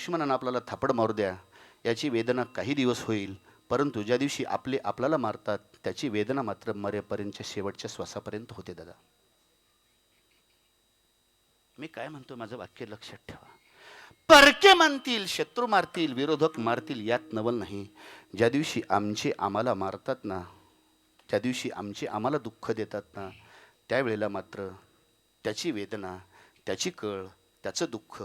दुश्मनानं आपल्याला थापड मारू द्या याची वेदना काही दिवस होईल परंतु ज्या दिवशी आपले आपल्याला मारतात त्याची वेदना मात्र मरेपर्यंतच्या शेवटच्या श्वासापर्यंत होते दादा. मी काय म्हणतो माझं वाक्य लक्षात ठेवा. परके मानतील शत्रू मारतील विरोधक मारतील यात नवल नाही. ज्या दिवशी आमचे आम्हाला मारतात ना त्या दिवशी आमचे आम्हाला दुःख देतात ना त्यावेळेला मात्र त्याची वेदना त्याची कळ त्याचं दुःख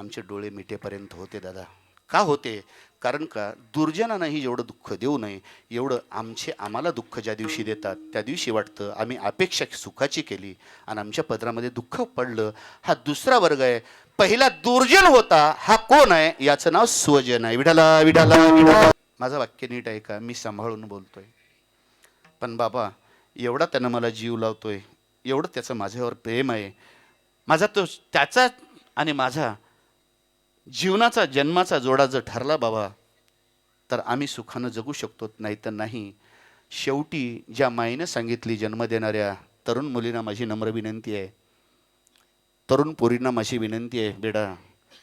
आमचे डोळे मिटेपर्यंत होते दादा. का होते? कारण का दुर्जनांनाही एवढं दुःख देऊ नये. एवढं आमचे आम्हाला दुःख ज्या दिवशी देतात त्या दिवशी वाटतं आम्ही अपेक्षा सुखाची केली आणि आमच्या पदरामध्ये दुःख पडलं. हा दुसरा वर्ग आहे. पहिला दुर्जन होता हा कोण आहे? याचं नाव स्वजन आहे. विढाला विढाला विढाला माझं वाक्य नीट आहे का? मी सांभाळून बोलतोय. पण बाबा एवढा त्यानं मला जीव लावतोय. एवढं त्याचं माझ्यावर प्रेम आहे. माझा तो त्याचा आणि माझा जीवनाचा जन्माचा जोडा जर ठरला बाबा तर आम्ही सुखानं जगू शकतो नाही तर नाही. शेवटी ज्या माईनं सांगितली जन्म देणाऱ्या तरुण मुलींना माझी नम्र विनंती आहे. तरुण पोरींना माझी विनंती आहे बेडा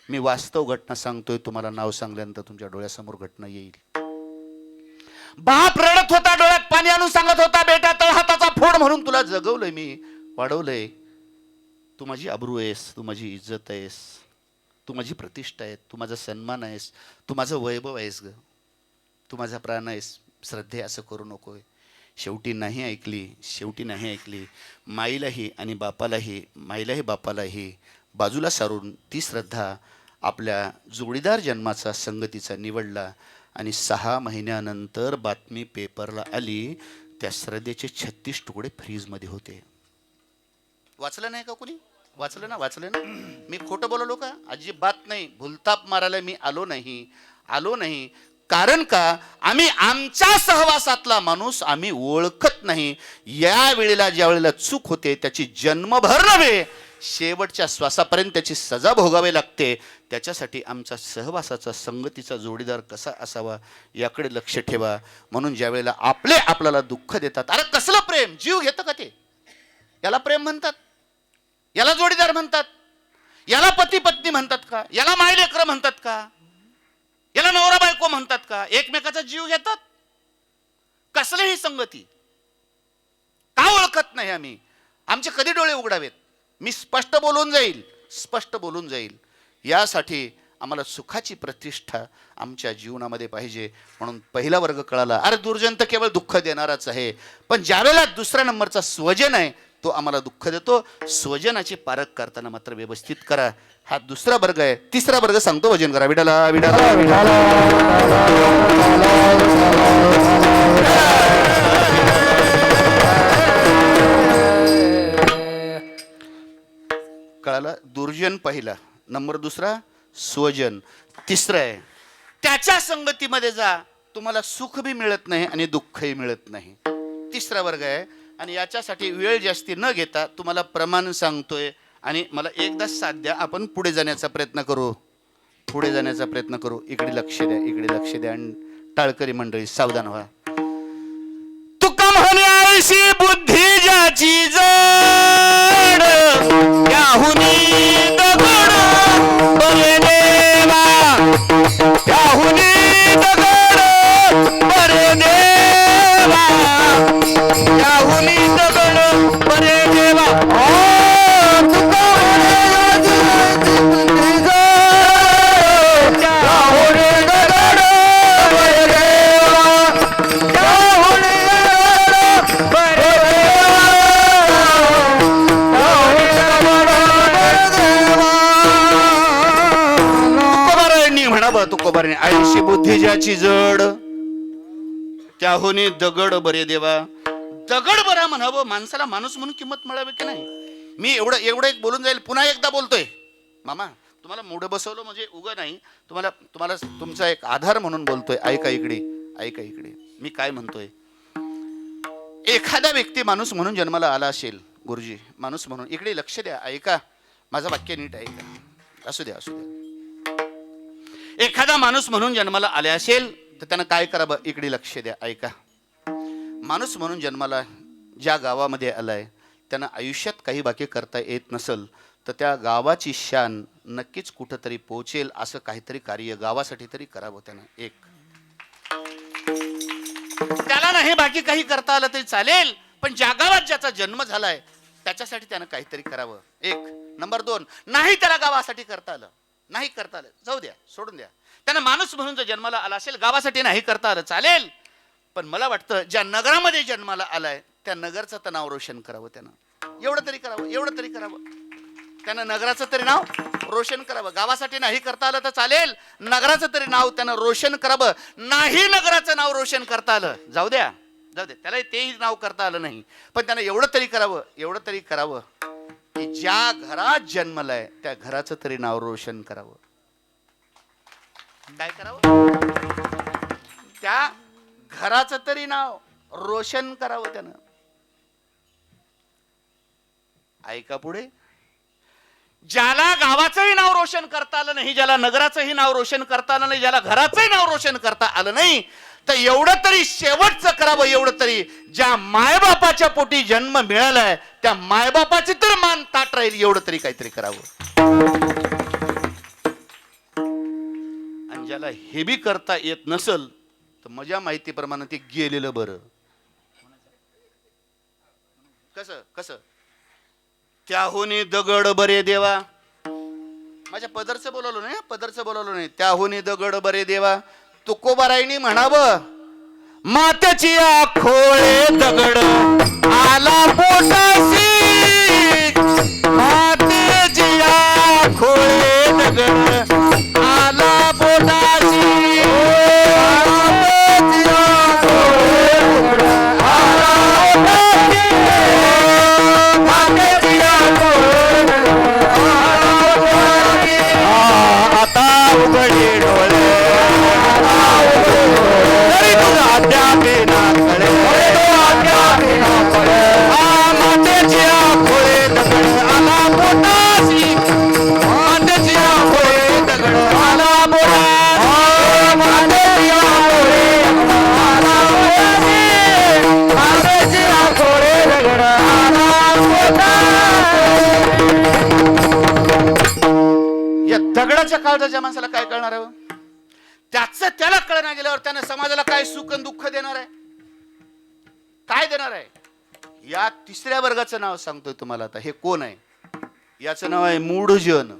मी वास्तव घटना सांगतोय तुम्हाला नाव सांगल्यानंतर तुमच्या डोळ्यासमोर घटना येईल. बाप रडत होता डोळ्यात पाणी आणून सांगत होता बेटा तळहाताचा फोड म्हणून तुला जगवलंय मी वाढवलंय. तू माझी अब्रू आहेस तू माझी इज्जत आहेस. तू माझी प्रतिष्ठा आहे तू माझा सन्मान आहेस तू माझं वैभव आहेस ग. तू माझा प्राण आहेस. श्रद्धे असं करू नको. आहे शेवटी नाही ऐकली शेवटी नाही ऐकली. माईलाही आणि बापालाही माईलाही बापालाही बाजूला सारून ती श्रद्धा आपल्या जोडीदार जन्माचा संगतीचा निवडला आणि सहा महिन्यानंतर बातमी पेपरला आली त्या श्रद्धेचे छत्तीस तुकडे फ्रीजमध्ये होते. वाचलं नाही का कोणी? वाचलं ना वाचलं ना. मी खोटं बोललो का? अजिबात नाही. भुलताप मारायला मी आलो नाही. आलो नाही. कारण का? आम्ही आमच्या सहवासातला माणूस आम्ही ओळखत नाही. या वेळेला ज्या वेळेला चूक होते त्याची जन्मभर नव्हे शेवटच्या श्वासापर्यंत त्याची सजा भोगावी लागते. त्याच्यासाठी आमचा सहवासाचा संगतीचा जोडीदार कसा असावा याकडे लक्ष ठेवा. म्हणून ज्या वेळेला आपले आपल्याला दुःख देतात अरे कसलं प्रेम? जीव घेतं का ते? याला प्रेम म्हणतात. याला जोडीदार म्हणतात. याला पती पत्नी म्हणतात का? याला मायलेकर म्हणतात का? याला नवरा बायको म्हणतात का? एकमेकाचा जीव घेतात? कसलेही संगती. का ओळखत नाही आम्ही? आमचे कधी डोळे उघडावेत? मी स्पष्ट बोलून जाईल. स्पष्ट बोलून जाईल. यासाठी आम्हाला सुखाची प्रतिष्ठा आमच्या जीवनामध्ये पाहिजे. म्हणून पहिला वर्ग कळाला अरे दुर्जन तर केवळ दुःख देणाराच आहे. पण ज्यावेळेला दुसऱ्या नंबरचा स्वजन आहे तो आम्हाला दुःख देतो. स्वजनाचे पारख करताना मात्र व्यवस्थित करा. हा दुसरा वर्ग आहे. तिसरा वर्ग सांगतो वजन करा. विडाला विडाला विडाला कळालं? दुर्जन पहिला. नंबर दुसरा स्वजन. तिसरं आहे. त्याच्या संगतीमध्ये जा. तुम्हाला सुख बी मिळत नाही आणि दुःखही मिळत नाही. तिसरा वर्ग आहे. आणि याच्यासाठी वेळ जास्ती न घेता तुम्हाला प्रमाण सांगतोय आणि मला एकदा साध्या आपण पुढे जाण्याचा प्रयत्न करू. पुढे जाण्याचा प्रयत्न करू. इकडे लक्ष द्या इकडे लक्ष द्या आणि टाळकरी मंडळी सावधान व्हा. तुका म्हणे बुद्धी ज्याची जड त्याहुनी दगड देवा. त्याहुनी दगड आयुष्य ज्याची जड. त्याहून दगड बरे देवा. दगड बरा म्हणावं माणसाला माणूस म्हणून किंमत मिळावी की नाही? मी एवढं एवढं एक बोलून जाईल पुन्हा एकदा बोलतोय. मामा तुम्हाला मोठं बसवलं म्हणजे उगं नाही. तुम्हाला तुम्हाला तुमचा एक आधार म्हणून बोलतोय. ऐका इकडे ऐका इकडे. मी काय म्हणतोय? एखादा व्यक्ती माणूस म्हणून जन्माला आला असेल गुरुजी माणूस म्हणून इकडे लक्ष द्या ऐका. माझं वाक्य नीट ऐका. असू द्या असू द्या. एखादा माणूस म्हणून जन्माला आले असेल तर त्यानं काय करावं इकडे लक्ष द्या ऐका. माणूस म्हणून जन्माला ज्या गावामध्ये आलाय त्यानं आयुष्यात काही बाकी करता येत नसल तर त्या गावाची शान नक्कीच कुठंतरी पोहोचेल असं काहीतरी कार्य गावासाठी तरी करावं त्यानं. एक. त्याला नाही बाकी काही करता आलं तरी चालेल पण ज्या गावात ज्याचा जन्म झालाय त्याच्यासाठी त्यानं काहीतरी करावं. एक. नंबर दोन. नाही त्याला गावासाठी करता आलं. नाही करता आलं. जाऊ द्या सोडून द्या. त्यांना माणूस म्हणून जर जन्माला आला असेल गावासाठी नाही करता आलं चालेल. पण मला वाटतं ज्या नगरामध्ये जन्माला आलाय त्या नगरचं तर नाव रोशन करावं त्यानं. एवढं तरी करावं एवढं तरी करावं. त्यानं नगराचं तरी नाव रोशन करावं. गावासाठी नाही करता आलं तर चालेल. नगराचं तरी नाव त्यानं रोशन करावं. नाही नगराचं नाव रोशन करता आलं जाऊ द्या. जाऊ द्या. त्याला तेही नाव करता आलं नाही. पण त्यानं एवढं तरी करावं एवढं तरी करावं. की ज्या घरात जन्मलाय त्या घराचं तरी नाव रोशन करावं. काय करावं? त्या घराचं तरी नाव रोशन करावं त्यानं. ऐका पुढे. ज्याला गावाचंही नाव रोशन करता आलं नाही ज्याला नगराचंही नाव रोशन करता आलं नाही ज्याला घराचंही नाव रोशन करता आलं नाही तर एवढं तरी शेवटचं करावं एवढं तरी. ज्या मायबापाच्या पोटी जन्म मिळालाय त्या मायबापाचे तर मान ताट राहील एवढं तरी काहीतरी करावं. आणि ज्याला हे बी करता येत नसल तर माझ्या माहितीप्रमाणे ते गेलेलं बरं. कसं कसं? त्याहुनी दगड बरे देवा. माझ्या पदरचं बोलवलं नाही पदरचं बोलवलं नाही. त्याहुनी दगड बरे देवा. तुकोबारायनी म्हणावं मात्याची आखोळे दगड आला पोटाशी. मातेची आखोळे दगड कळणार गेल्यावर त्यानं समाजाला काय सुख आणि दुःख देणार आहे? काय देणार आहे? या तिसऱ्या वर्गाचं नाव सांगतोय तुम्हाला आता. हे कोण आहे? याचं नाव आहे मूढजन.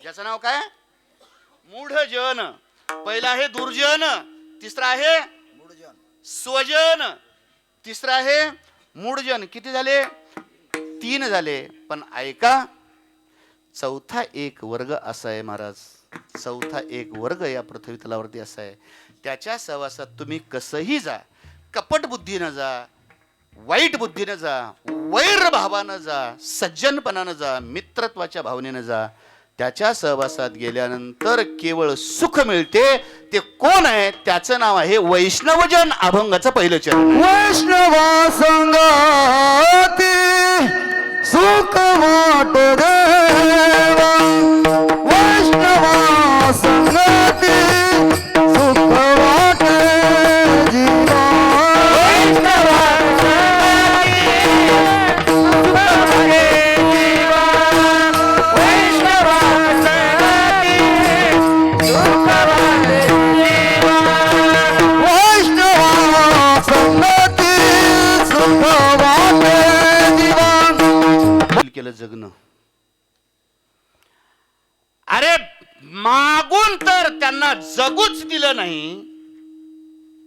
याचं नाव काय? मूढजन. पहिला आहे दुर्जन तिसरा आहे स्वजन तिसरा आहे मूढजन. किती झाले? तीन झाले. पण ऐका चौथा एक वर्ग असा आहे महाराज. चौथा एक वर्ग या पृथ्वी तलावरती असा आहे. त्याच्या सहवासात तुम्ही कसंही जा कपट बुद्धीनं जा वाईट बुद्धीनं जा वैरभावानं जा सज्जनपणानं जा मित्रत्वाच्या भावनेनं जा त्याच्या सहवासात गेल्यानंतर केवळ सुख मिळते ते कोण आहे त्याचं नाव आहे वैष्णवजन अभंगाचं पहिलं चरण. वैष्णव सुख वाट देवा.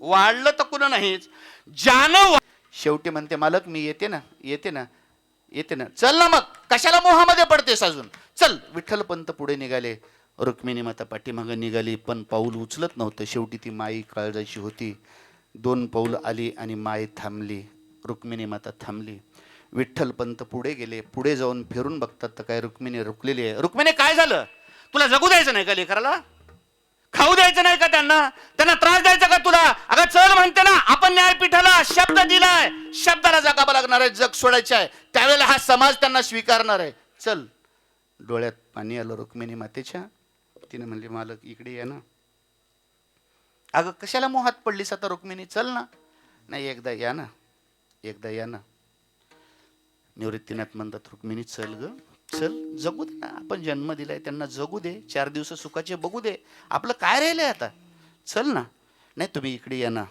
वाढलं तर कुणा नाहीच. ज्यानं शेवटी म्हणते मालक मी येते ना येते ना येते ना. चल ना मग. कशाला मोहामध्ये पडतेस अजून? चल. विठ्ठलपंत पुढे निघाले. रुक्मिणी माता पाठीमागं निघाली. पण पाऊल उचलत नव्हतं. शेवटी ती माई काळजाची होती. दोन पाऊल आली आणि माई थांबली. रुक्मिणी माता थांबली. विठ्ठलपंत पुढे गेले. पुढे जाऊन फिरून बघतात तर काय रुक्मिणी रुकलेली आहे. रुक्मिणी काय झालं? तुला जगू द्यायचं नाही का लेकराला? खाऊ द्यायचं नाही का त्यांना? त्यांना त्रास द्यायचा का तुला? अगं चल म्हणते ना आपण न्यायपीठाला शब्द दिलाय. शब्दाला जगावं लागणार आहे जग सोडायचं आहे. त्यावेळेला हा समाज त्यांना स्वीकारणार आहे. चल. डोळ्यात पाणी आलं रुक्मिणी मातेच्या. तिने म्हणली मालक इकडे ये ना. अगं कशाला मोहात पडलीस आता रुक्मिणी? चल ना. नाही एकदा या ना. एकदा या ना. निवृत्तीनाथ म्हणतात रुक्मिणी चल ग. चल जगू दे ना. आपण जन्म दिलाय त्यांना जगू दे. चार दिवस सुखाचे बघू दे. आपलं काय राहिलंय आता? चल ना. नाही तुम्ही इकडे या ना.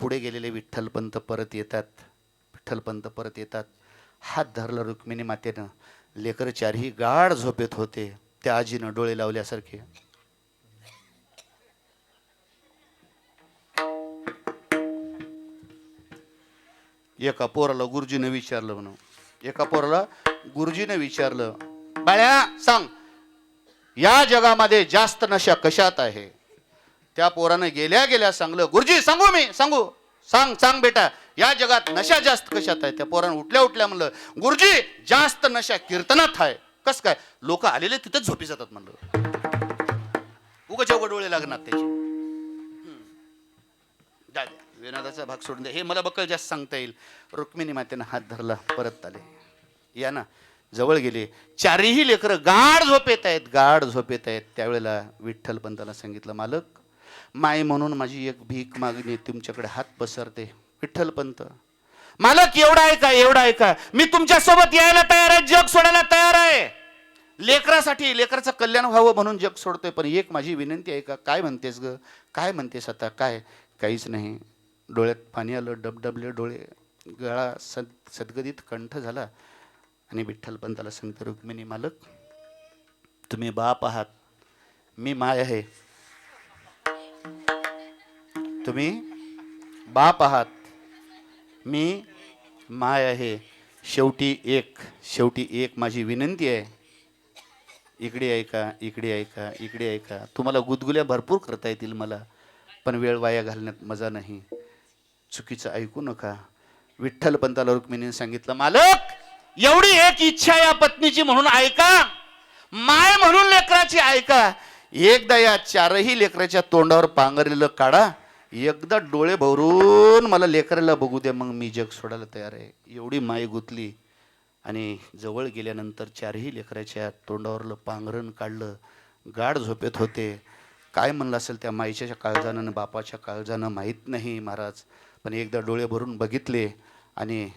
पुढे गेलेले विठ्ठलपंत परत येतात. विठ्ठलपंत परत येतात. हात धरला रुक्मिणी मातेनं. लेकर चारही गाढ झोपेत होते. त्या आजीनं डोळे लावल्यासारखे. एका पोराला गुरुजीनं विचारलं म्हणून. एका पोराला गुरुजीनं विचारलं बाळ्या सांग या जगामध्ये जास्त नशा कशात आहे? त्या पोरानं गेल्या गेल्या सांगलं गुरुजी सांगू मी सांगू सांग सांग बेटा या जगात नशा जास्त कशात आहे? त्या पोरानं उठल्या उठल्या म्हणलं गुरुजी जास्त नशा कीर्तनात आहे. कस काय? लोक आलेले तिथंच झोपी जातात म्हणलं. उगाच्या उघड लागणार त्याची. जा द्या. विनोदाचा भाग सोडून दे. हे मला बक्कल जास्त सांगता येईल. रुक्मिणी मातेनं हात धरला परत आले. या ना जवळ गेले. चारही लेकरं गाढ झोप येत आहेत गाढ झोप येत आहेत. त्यावेळेला विठ्ठल पंताला सांगितलं मालक माय म्हणून माझी एक भीक मागणी तुमच्याकडे हात पसरते. विठ्ठल पंत मालक एवढा आहे का एवढा आहे का मी तुमच्यासोबत यायला तयार आहे जग सोडायला तयार आहे. लेकरासाठी लेकराचं कल्याण व्हावं म्हणून जग सोडतोय पण एक माझी विनंती आहे का? काय म्हणतेस ग? काय म्हणतेस आता? काय? काहीच नाही. डोळ्यात पाणी आलं डबडबले डोळे गळा सद सदगदित कंठ झाला आणि विठ्ठल पंताला सांगतो रुक्मिणी मालक. तुम्ही बाप आहात. मी माय आहे. तुम्ही बाप आहात. मी माय आहे. शेवटी एक शेवटी एक माझी विनंती आहे. इकडे ऐका इकडे ऐका इकडे ऐका. तुम्हाला गुदगुल्या भरपूर करता येतील मला पण वेळ वाया घालण्यात मजा नाही. चुकीचं ऐकू नका. विठ्ठल पंताला रुक्मिणीने सांगितलं मालक एवढी एक इच्छा या पत्नीची म्हणून ऐका. माय म्हणून लेकराची ऐका. एकदा या चारही लेकराच्या तोंडावर पांघरलेलं काढा. एकदा डोळे भरून मला लेकराला बघू द्या मग मी जग सोडायला तयार आहे. एवढी माय गुतली. आणि जवळ गेल्यानंतर चारही लेकराच्या तोंडावरलं पांघरण काढलं. गाढ झोपेत होते. काय म्हणलं असेल त्या माईच्या काळजानं बापाच्या काळजानं माहीत नाही महाराज. पण एकदा डोळे भरून बघितले आणि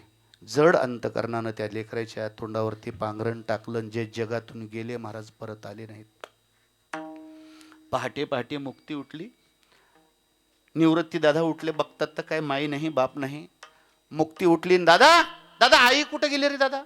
जड अंतकरणानं त्या लेकराच्या तोंडावरती पांघरण टाकलं जे जगातून गेले महाराज परत आले नाहीत. पहाटे पहाटे मुक्ती उठली. निवृत्ती दादा उठले बघतात तर काय माई नाही बाप नाही. मुक्ती उठली दादा दादा आई कुठे गेली रे दादा?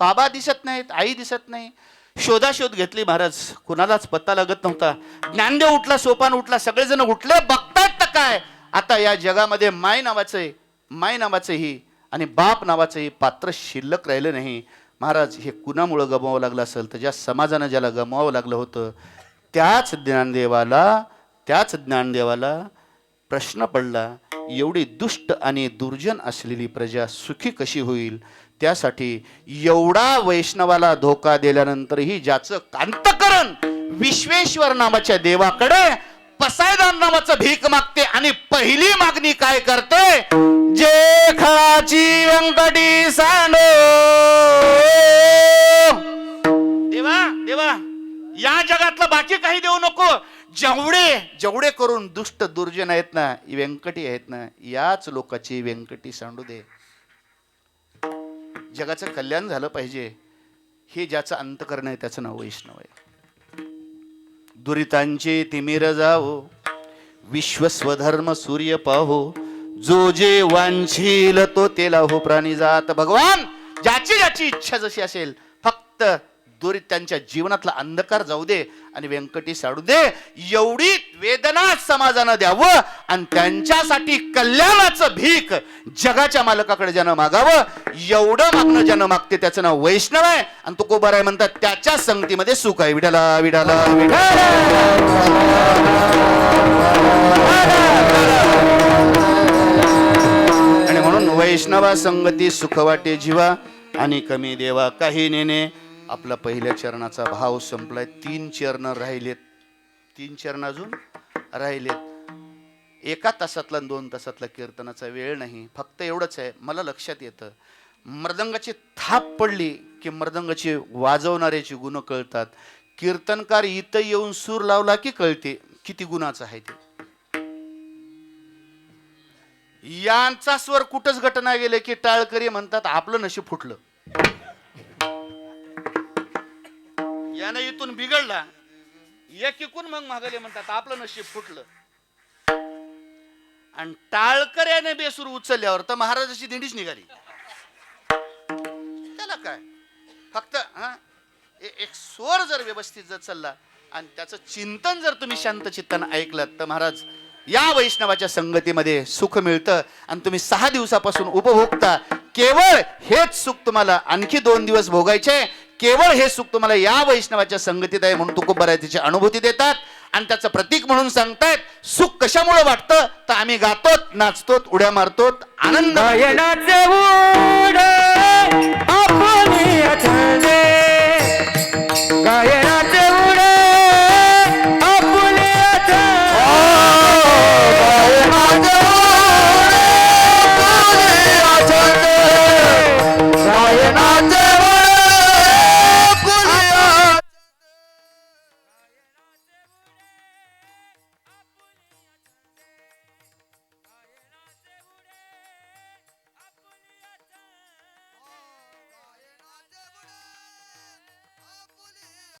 बाबा दिसत नाहीत आई दिसत नाही. शोधाशोध घेतली महाराज. कुणालाच पत्ता लागत नव्हता. ज्ञानदेव उठला सोपान उठला सगळेजण उठले बघतात तर काय? आता या जगामध्ये माय नावाचं आहे माय नावाचंही आणि बाप नावाचंही पात्र शिल्लक राहिलं नाही. महाराज हे कुणामुळं गमवावं लागलं असेल? तर ज्या समाजानं ज्याला गमवावं लागलं होतं त्याच ज्ञानदेवाला त्याच ज्ञानदेवाला प्रश्न पडला एवढी दुष्ट आणि दुर्जन असलेली प्रजा सुखी कशी होईल? त्यासाठी एवढा वैष्णवाला धोका दिल्यानंतरही ज्याचं कांतकरण विश्वेश्वर नावाच्या देवाकडे पसायदान नावाचं भीक मागते आणि पहिली मागणी काय करते? जे खळाची व्यंकटी सांडो. देवा देवा या जगातलं बाकी काही देऊ नको. जेवढे जेवढे करून दुष्ट दुर्जन आहेत ना व्यंकटी आहेत ना याच लोकाची व्यंकटी सांडू दे. जगाचं कल्याण झालं पाहिजे. हे ज्याचं अंतकरण आहे त्याचं नाव वैष्णव आहे. दुरितांचे तिमिर जाओ विश्वस्वधर्म सूर्य पाहो जो जे वांछील तो तेला हो प्राणी जात. भगवान ज्याची ज्याची इच्छा जशी असेल फक्त दूर त्यांच्या जीवनातला अंधकार जाऊ दे आणि व्यंकटी साडू दे एवढी वेदना समाजानं द्यावं आणि त्यांच्यासाठी कल्याणाचं भीक जगाच्या मालकाकडे ज्यानं मागावं एवढं मागणं ज्यानं मागते त्याचं नाव वैष्णव आहे. आणि तो कोबर आहे म्हणतात त्याच्या संगतीमध्ये सुख आहे. विडाला विठाला आणि म्हणून वैष्णवा संगती सुख वाटे जीवा आणि कमी देवा काही नेणे. आपला पहिल्या चरणाचा भाव संपलाय. तीन चरण राहिलेत. तीन चरण अजून राहिलेत. एका तासातला दोन तासातला कीर्तनाचा वेळ नाही. फक्त एवढंच आहे मला लक्षात येतं. मृदंगाची थाप पडली की मृदंगाची वाजवणाऱ्याची गुण कळतात. कीर्तनकार इथं येऊन सूर लावला की कळते किती गुणाचं आहे ते. यांचा स्वर कुठंच घटना गेले की टाळकरी म्हणतात आपलं नशीब फुटलं. याने इथून बिघडला. एक इकून मग मागले म्हणतात आपलं नशीब फुटलं. आणि टाळकर याने बेसूर उचलल्यावर तर महाराजाची दिंडीच निघाली. त्याला काय? फक्त हा? एक स्वर जर व्यवस्थित जर चालला आणि त्याचं चिंतन जर तुम्ही शांत चित्तानं ऐकलं तर महाराज या वैष्णवाच्या संगतीमध्ये सुख मिळतं आणि तुम्ही सहा दिवसापासून उपभोगता केवळ हेच सुख तुम्हाला आणखी दोन दिवस भोगायचे केवळ हे सुख तुम्हाला या वैष्णवाच्या संगतीत आहे म्हणून तुकोबरायतीची अनुभूती देतात. आणि त्याचं प्रतीक म्हणून सांगतायत सुख कशामुळे वाटतं? तर आम्ही गातो नाचतो उड्या मारतो आनंद